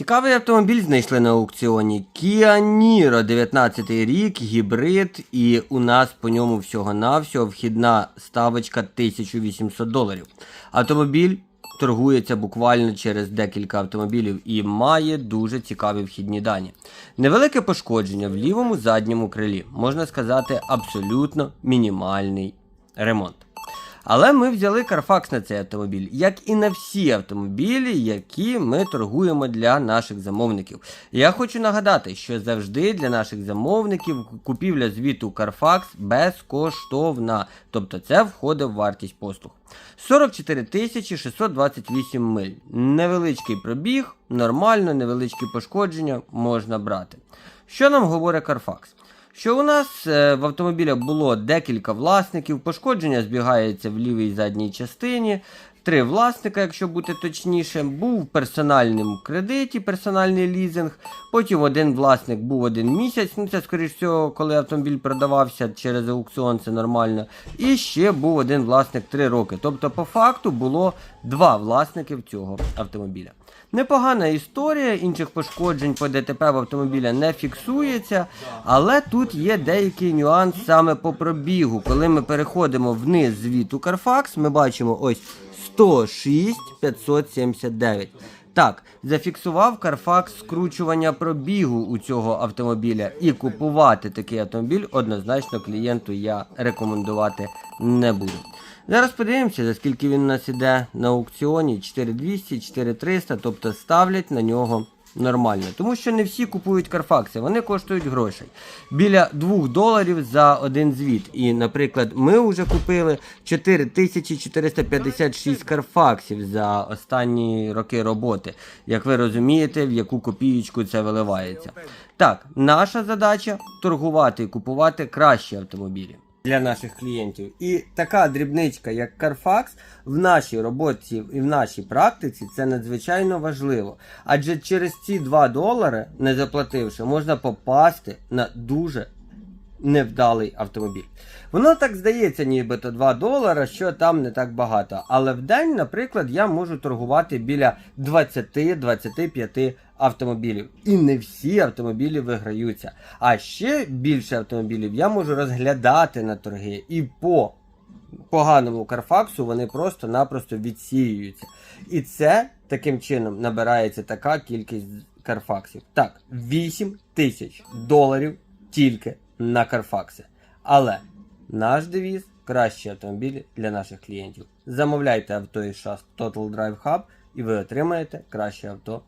Цікавий автомобіль знайшли на аукціоні. Kia Niro 19 рік, гібрид, і у нас по ньому всього-навсього вхідна ставочка 1800 доларів. Автомобіль торгується буквально через декілька автомобілів і має дуже цікаві вхідні дані. Невелике пошкодження в лівому задньому крилі, можна сказати, абсолютно мінімальний ремонт. Але ми взяли Carfax на цей автомобіль, як і на всі автомобілі, які ми торгуємо для наших замовників. Я хочу нагадати, що завжди для наших замовників купівля звіту Carfax безкоштовна, тобто це входить в вартість послуг. 44 тисячі 628 миль. Невеличкий пробіг, нормально, невеличкі пошкодження можна брати. Що нам говорить Carfax? Що у нас е, в автомобілях було декілька власників, пошкодження збігається в лівій задній частині. Три власника, якщо бути точнішим, був в персональному кредиті, персональний лізинг. Потім один власник був один місяць. Ну це, скоріш всього, коли автомобіль продавався через аукціон, це нормально. І ще був один власник три роки. Тобто, по факту було два власники цього автомобіля. Непогана історія, інших пошкоджень по ДТП в автомобіля не фіксується, але тут є деякий нюанс саме по пробігу. Коли ми переходимо вниз звіту Carfax, ми бачимо ось 106 579. Так, зафіксував Карфакс скручування пробігу у цього автомобіля, і купувати такий автомобіль однозначно клієнту я рекомендувати не буду. Зараз подивимося, за скільки він у нас іде на аукціоні 4200, 4300, тобто ставлять на нього нормально. Тому що не всі купують карфакси, вони коштують грошей. Біля 2 доларів за один звіт. І, наприклад, ми вже купили 4456 карфаксів за останні роки роботи. Як ви розумієте, в яку копієчку це виливається. Так, наша задача торгувати і купувати кращі автомобілі для наших клієнтів. І така дрібничка, як Carfax, в нашій роботі і в нашій практиці це надзвичайно важливо. Адже через ці 2 долари, не заплативши, можна попасти на дуже невдалий автомобіль. Воно так здається, нібито 2 долара, що там не так багато. Але в день, наприклад, я можу торгувати біля 20-25 автомобілів. І не всі автомобілі виграються. А ще більше автомобілів я можу розглядати на торги і по поганому карфаксу вони просто-напросто відсіюються. І це таким чином набирається така кількість карфаксів. Так, 8 тисяч доларів тільки на Карфаксі. Але наш девіз кращі автомобілі для наших клієнтів. Замовляйте авто із шаст Total Drive Hub і ви отримаєте краще авто